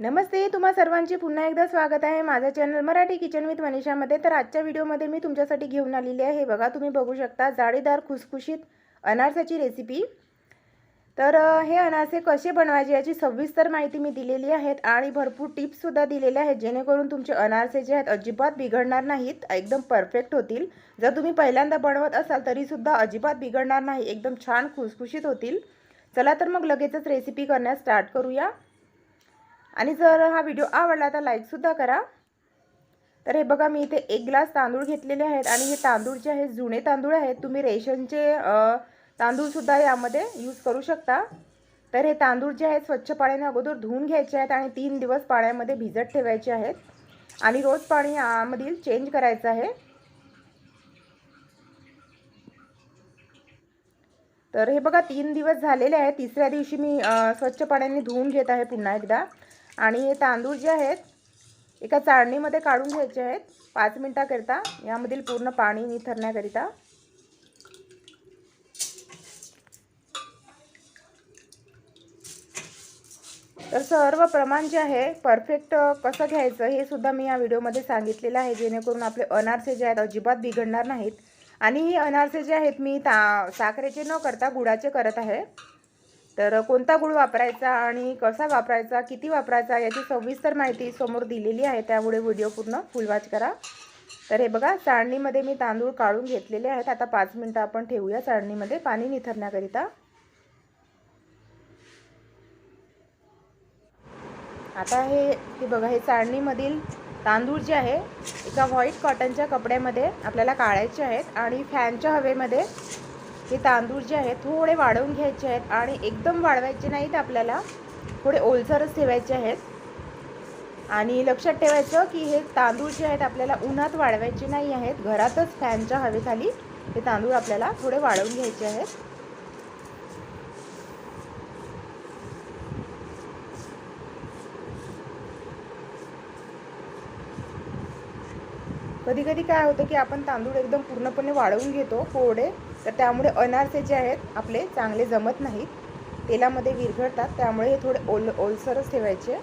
नमस्ते तुम्हा सर्वांचे पुन्हा एकदा स्वागत आहे. माझं चॅनल मराठी किचन विथ मनीषामध्ये. तर आजच्या व्हिडिओमध्ये मी तुमच्यासाठी घेऊन आलेली आहे. हे बघा तुम्ही बघू शकता जाळीदार खुसखुशीत अनारसाची रेसिपी तर हे अनारसे कसे बनवायचे याची सविस्तर माहिती मी दिलेली आहेत आणि भरपूर टिप्ससुद्धा दिलेल्या आहेत जेणेकरून तुमचे अनारसे जे आहेत अजिबात बिघडणार नाहीत एकदम परफेक्ट होतील. जर तुम्ही पहिल्यांदा बनवत असाल तरीसुद्धा अजिबात बिघडणार नाही एकदम छान खुसखुशीत होतील. चला तर मग लगेचच रेसिपी करण्यास स्टार्ट करूया. आणि जर हा व्हिडिओ आवडला तर लाईकसुद्धा करा. तर हे बघा मी इथे एक ग्लास तांदूळ घेतलेले आहेत आणि हे तांदूळ जे आहेत जुने तांदूळ आहेत. तुम्ही रेशनचे तांदूळसुद्धा यामध्ये यूज करू शकता. तर हे तांदूळ जे आहेत स्वच्छ पाण्याने अगोदर धुवून घ्यायचे आहेत आणि तीन दिवस पाण्यामध्ये भिजत ठेवायचे आहेत. आणि रोज पाणी यामधील चेंज करायचं आहे. तर हे बघा तीन दिवस झालेले आहेत तिसऱ्या दिवशी मी स्वच्छ पाण्याने धुवून घेत आहे पुन्हा एकदा. आणि हे तांदूळ जे आहेत एका चाळणीमध्ये काढून घ्यायचे आहेत. पाच मिनटाकरिता यामधील पूर्ण पाणी निथरण्याकरिता तर सर्व प्रमाण जे आहे परफेक्ट कसं घ्यायचं हे सुद्धा मी या व्हिडिओमध्ये सांगितलेलं आहे. जेणेकरून आपले अनारसे जे आहेत अजिबात बिघडणार नाहीत. आणि हे अनारसे जे आहेत मी ता साखरेचे न करता गुळाचे करत आहे. तर कोणता गुळ वापरायचा आणि कसा वापरायचा किती वापरायचा याची सविस्तर माहिती समोर दिलेली आहे. त्यामुळे व्हिडिओ पूर्ण फुलवाच करा. तर हे बघा चाळणीमध्ये मी तांदूळ काढून घेतलेले आहेत. आता पाच मिनटं आपण ठेवूया चाळणीमध्ये पाणी निथरण्याकरिता. आता हे हे बघा हे चाळणीमधील तांदूळ जे आहे एका व्हाईट कॉटनच्या कपड्यामध्ये आपल्याला काढायचे आहेत आणि फॅनच्या हवेमध्ये हे तांदूळ जे आहेत थोडे वाढवून घ्यायचे आहेत आणि एकदम वाढवायचे नाहीत आपल्याला. थोडे ओलसरच ठेवायचे आहेत. आणि लक्षात ठेवायचं की हे तांदूळ जे आहेत आपल्याला उन्हात वाढवायचे नाही आहेत. घरातच फॅनच्या हवेखाली हे तांदूळ आपल्याला थोडे वाढवून घ्यायचे आहेत. कधी कधी काय होतं की आपण तांदूळ एकदम पूर्णपणे वाढवून घेतो कोरडे तर त्यामुळे अनारसे जे आहेत आपले चांगले जमत नाहीत. तेलामध्ये विरघळतात त्यामुळे हे थोडे ओल ओलसरच ठेवायचे.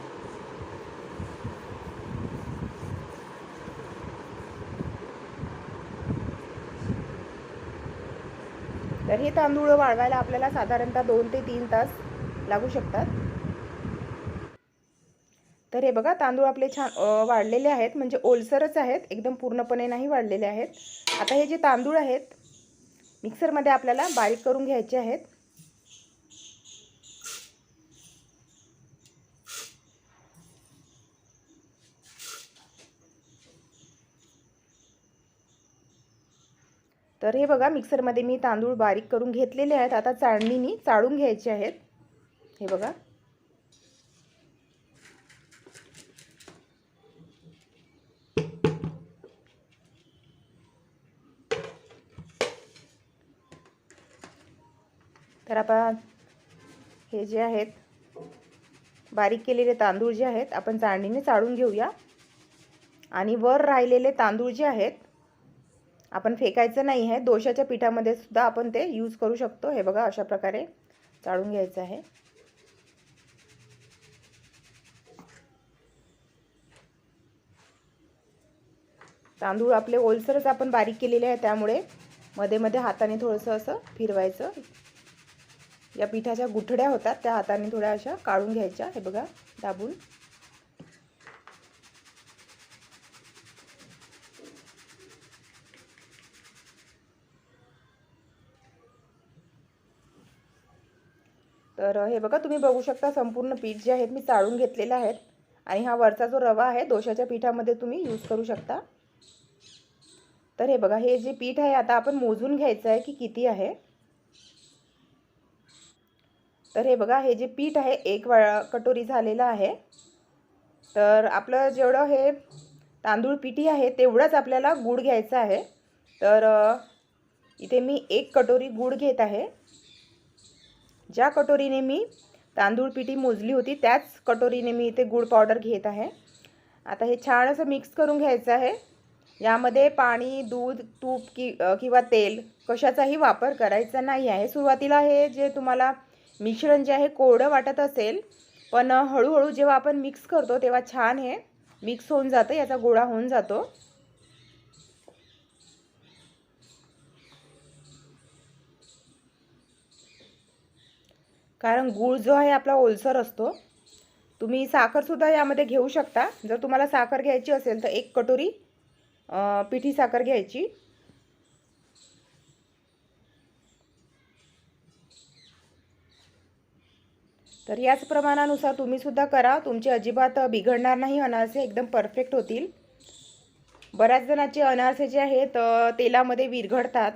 तर हे तांदूळ वाळवायला आपल्याला साधारणतः दोन ते तीन तास लागू शकतात. तर हे बघा तांदूळ आपले छान वाढलेले आहेत. म्हणजे ओलसरच आहेत. एकदम पूर्णपणे नाही वाढलेले आहेत. आता हे जे तांदूळ आहेत मिक्सरमध्ये आपल्याला बारीक करून घ्यायचे आहेत. तर हे बघा मिक्सरमध्ये मी तांदूळ बारीक करून घेतलेले आहेत. आता चाळणीनी चाळून घ्यायचे आहेत. हे बघा. तर आपण हे जे आहेत बारीक केलेले तांदूळ जे आहेत आपण चाळणीने चाळून घेऊया. आणि वर राहिलेले तांदूळ जे आहेत आपण फेकायचं नाही आहे. दोशाच्या पिठामध्ये सुद्धा आपण ते यूज करू शकतो. हे बघा अशा प्रकारे चाळून घ्यायचं आहे. तांदूळ आपले ओलसरच आपण बारीक केलेले आहे त्यामुळे मध्ये मध्ये हाताने थोडंसं असं फिरवायचं. या पिठाच्या गुठड्या होतात त्या हाताने थोड्या अशा काढून घ्यायच्या. हे बघा दाबून. तर हे बघा तुम्ही बघू शकता संपूर्ण पीठ जे आहेत मी चाळून घेतलेलं आहेत. आणि हा वरचा जो रवा आहे दोशाच्या पिठामध्ये तुम्ही यूज करू शकता. तर हे बघा हे जे पीठ आहे आता आपण मोजून घ्यायचं आहे की किती आहे. तर हे बघा हे जे पीठ आहे एक वा कटोरी झालेलं आहे. तर आपलं जेवढं हे तांदूळ पिठी आहे तेवढंच आपल्याला गूळ घ्यायचं आहे. तर इथे मी एक कटोरी गूळ घेत आहे. ज्या कटोरीने मी तांदूळ पिठी मोजली होती त्याच कटोरीने मी इथे गूळ पावडर घेत आहे. आता हे छान असं मिक्स करून घ्यायचं आहे. यामध्ये पाणी दूध तूप कि किंवा तेल कशाचाही वापर करायचा नाही आहे. सुरुवातीला हे जे तुम्हाला मिश्रण जे आहे कोरडं वाटत असेल पण हळूहळू जेव्हा आपण मिक्स करतो तेव्हा छान हे मिक्स होऊन जातं याचा गोळा होऊन जातो. कारण गूळ जो आहे आपला ओलसर असतो. तुम्ही साखरसुद्धा यामध्ये घेऊ शकता. जर तुम्हाला साखर घ्यायची असेल तर एक कटोरी पिठी साखर घ्यायची. तर याच प्रमाणानुसार तुम्हीसुद्धा करा. तुमचे अजिबात बिघडणार नाही. अनारसे एकदम परफेक्ट होतील. बऱ्याच जणांचे अनारसे जे आहेत तेलामध्ये विरघडतात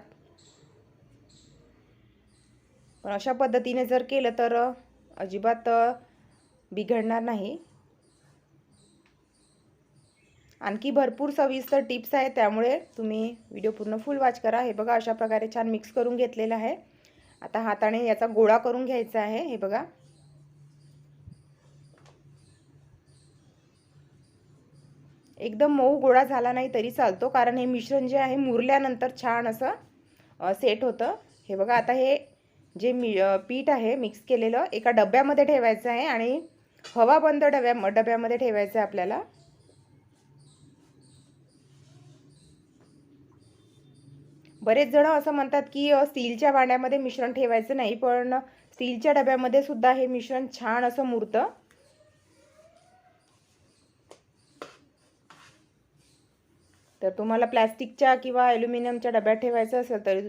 पण अशा पद्धतीने जर केलं तर अजिबात बिघडणार नाही. आणखी भरपूर सविस्तर टिप्स आहेत. त्यामुळे तुम्ही व्हिडिओ पूर्ण फुल वॉच करा. हे बघा अशा प्रकारे छान मिक्स करून घेतलेलं आहे. आता हाताने याचा गोळा करून घ्यायचा आहे. हे बघा. एकदम मऊ गोळा झाला नाही तरी चालतो कारण हे मिश्रण जे आहे मुरल्यानंतर छान असं सेट होतं. हे बघा आता हे जे मी पीठ आहे मिक्स केलेलं एका डब्यामध्ये ठेवायचं आहे आणि हवा बंद डब्या डब्यामध्ये ठेवायचं आहे आपल्याला. बरेच जण असं म्हणतात की स्टीलच्या भांड्यामध्ये मिश्रण ठेवायचं नाही पण स्टीलच्या डब्यामध्ये सुद्धा हे मिश्रण छान असं मुरतं. तर तुम्हाला प्लॅस्टिकच्या किंवा ॲल्युमिनियमच्या डब्यात ठेवायचं असेल तरी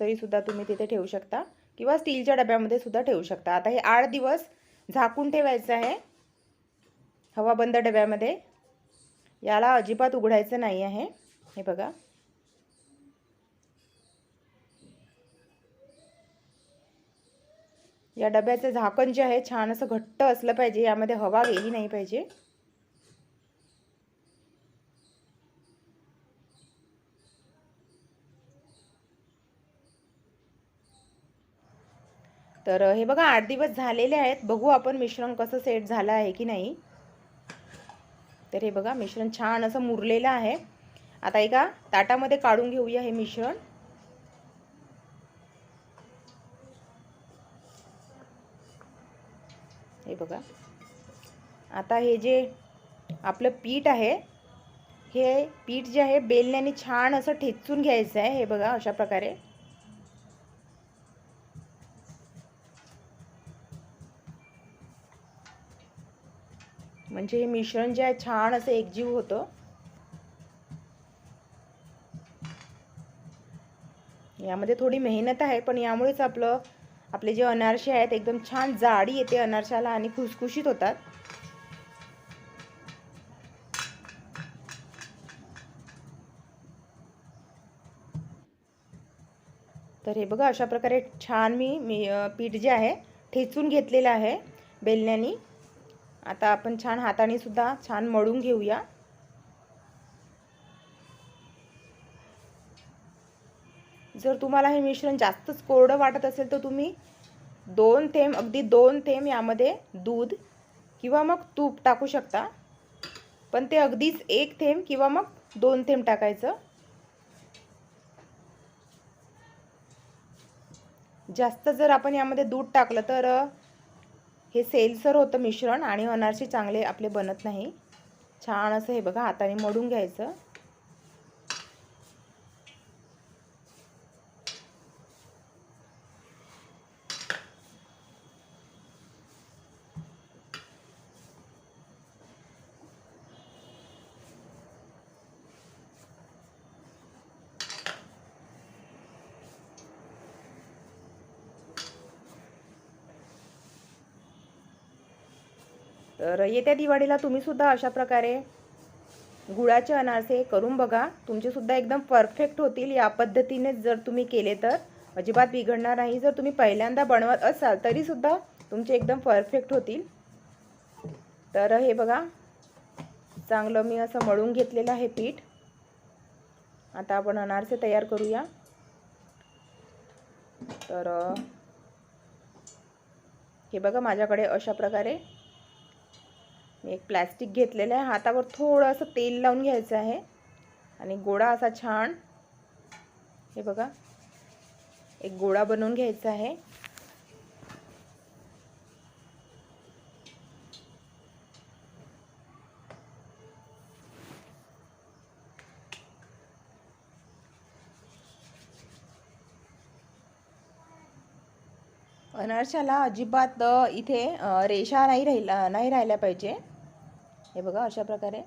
तरीसुद्धा तुम्ही तिथे ठेवू शकता. किंवा स्टीलच्या डब्यामध्ये सुद्धा ठेवू शकता. आता हे आठ दिवस झाकून ठेवायचं आहे. हवाबंद डब्यामध्ये. याला अजिबात उघडायचं नाही आहे. हे बघा. या डब्याचं झाकण जे आहे छान असं घट्ट असलं पाहिजे. यामध्ये हवा गेली नाही पाहिजे. तर हे बघा आठ दिवस झालेले आहेत. बघू आपण मिश्रण कसं सेट झालं आहे की नाही. तर हे बघा मिश्रण छान असं मुरलेलं आहे. आता एका ताटामध्ये काढून घेऊया हे मिश्रण. हे बघा. आता हे जे आपलं पीठ आहे हे पीठ जे आहे बेलण्याने छान असं ठेचून घ्यायचं आहे. हे बघा अशा प्रकारे. म्हणजे हे मिश्रण जे आहे छान असं एकजीव होतं. यामध्ये थोडी मेहनत आहे पण यामुळेच आपलं आपले जे अनारसे आहेत एकदम छान जाडी येते अनारशाला आणि खुसखुशीत होतात. तर हे बघा अशा प्रकारे छान मी मी पीठ जे आहे ठेचून घेतलेलं आहे बेलण्यानी. आता आपण छान हाताने सुद्धा छान मळून घेऊया. जर तुम्हाला हे मिश्रण जास्तच कोरडं वाटत असेल तर तुम्ही दोन थेंब अगदी दोन थेंब यामध्ये दूध किंवा मग तूप टाकू शकता. पण ते अगदीच एक थेंब किंवा मग दोन थेंब टाकायचं. जास्त जर आपण यामध्ये दूध टाकलं तर हे सेलसर होतं मिश्रण आणि अनारसे चांगले आपले बनत नाही. छान असं हे बघा हाताने मोडून घ्यायचं. तर येत्या दिवाळीला तुम्हीसुद्धा अशा प्रकारे गुळाचे अनारसे करून बघा. तुमचेसुद्धा एकदम परफेक्ट होतील या पद्धतीने जर तुम्ही केले तर. अजिबात बिघडणार नाही. जर तुम्ही पहिल्यांदा बनवत असाल तरीसुद्धा तुमचे एकदम परफेक्ट होतील. तर हे बघा. चांगलं मी असं मळून घेतलेलं आहे पीठ. आता आपण अनारसे तयार करूया. तर हे बघा माझ्याकडे अशा प्रकारे मी एक प्लॅस्टिक घेतलेलं आहे. हातावर थोडंसं तेल लावून घ्यायचं आहे. आणि गोळा असा छान. हे बघा. एक गोळा बनवून घ्यायचा आहे. अनारशाला अजिबात इथे रेषा नाही राहिला नाही राहिल्या पाहिजे. हे बघा अशा प्रकारे.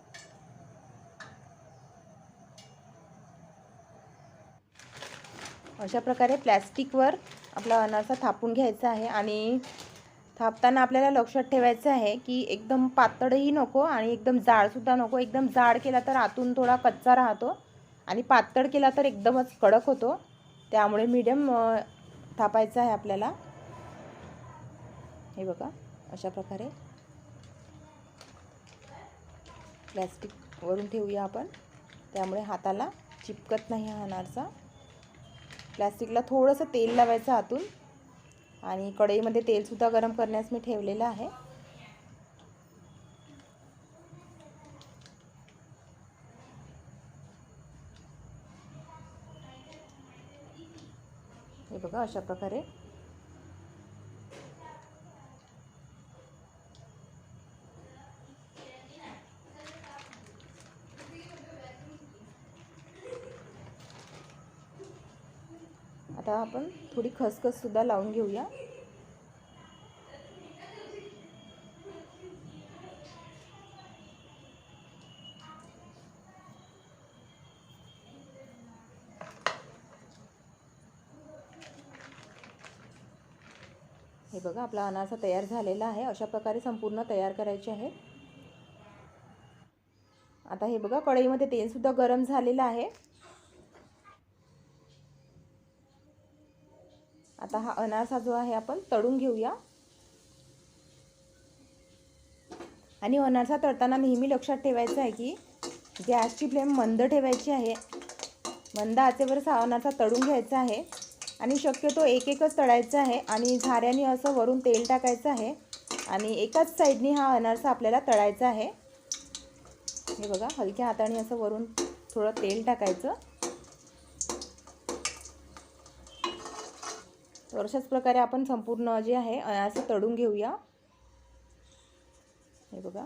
अशा प्रकारे प्लॅस्टिकवर आपला अनारसा थापून घ्यायचा आहे आणि थापताना आपल्याला लक्षात ठेवायचं आहे की एकदम पातळही नको आणि एकदम जाडसुद्धा नको. एकदम जाड केला तर आतून थोडा कच्चा राहतो आणि पातळ केला तर एकदमच कडक होतो. त्यामुळे मीडियम थापायचं आहे आपल्याला. हे बघा अशा प्रकारे. प्लॅस्टिक वरून ठेवूया आपण. त्यामुळे हाताला चिपकत नाही हा अनारसा. प्लॅस्टिकला थोडंसं तेल लावायचं आतून. आणि कढईमध्ये तेलसुद्धा गरम करण्यास मी ठेवलेलं आहे. हे बघा अशा प्रकारे आता आपण थोडी खसखससुद्धा लावून घेऊया. हे बघा आपला अनारसा तयार झालेला आहे. अशा प्रकारे संपूर्ण तयार करायचे आहे. आता हे बघा कढईमध्ये तेलसुद्धा गरम झालेलं आहे. आता हा अनारसा जो आहे आपण तळून घेऊया. आणि अनारसा तळताना नेहमी लक्षात ठेवायचं आहे की गॅसची फ्लेम मंद ठेवायची आहे. मंद आचेवरच हा अनारसा तळून घ्यायचा आहे. आणि शक्यतो एक एकच तळायचा आहे आणि झाऱ्याने असं वरून तेल टाकायचं आहे. आणि एकाच साईडनी हा अनारसा आपल्याला तळायचा आहे. हे बघा हलक्या हाताने असं वरून थोडं तेल टाकायचं. तर अशाच प्रकारे आपण संपूर्ण जे आहे अनारसे तळून घेऊया. हे बघा.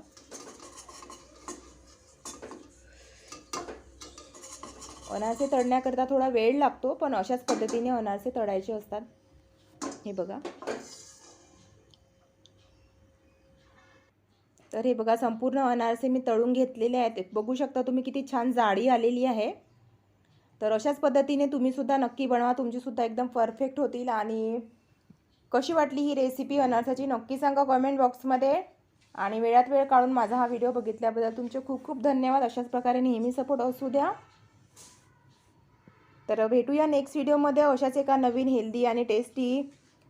अनारसे तळण्याकरता थोडा वेळ लागतो पण अशाच पद्धतीने अनारसे तळायचे असतात. हे बघा. तर हे बघा संपूर्ण अनारसे मी तळून घेतलेले आहेत. बघू शकता तुम्ही किती छान जाडी आलेली आहे. तर अशाच पद्धतीने तुम्हीसुद्धा नक्की बनवा. तुमचीसुद्धा एकदम परफेक्ट होतील आणि कशी वाटली ही रेसिपी अनारसाची नक्की सांगा कमेंट बॉक्समध्ये आणि वेळात वेळ काढून माझा हा व्हिडिओ बघितल्याबद्दल तुमचे खूप खूप धन्यवाद. अशाच प्रकारे नेहमी सपोर्ट असू द्या. तर भेटूया नेक्स्ट व्हिडिओमध्ये अशाच एका नवीन हेल्दी आणि टेस्टी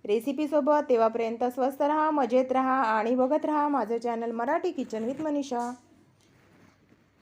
रेसिपीसोबत तेव्हापर्यंत स्वस्त रहा मजेत राहा आणि बघत राहा माझं channel Marathi kitchen with Manisha.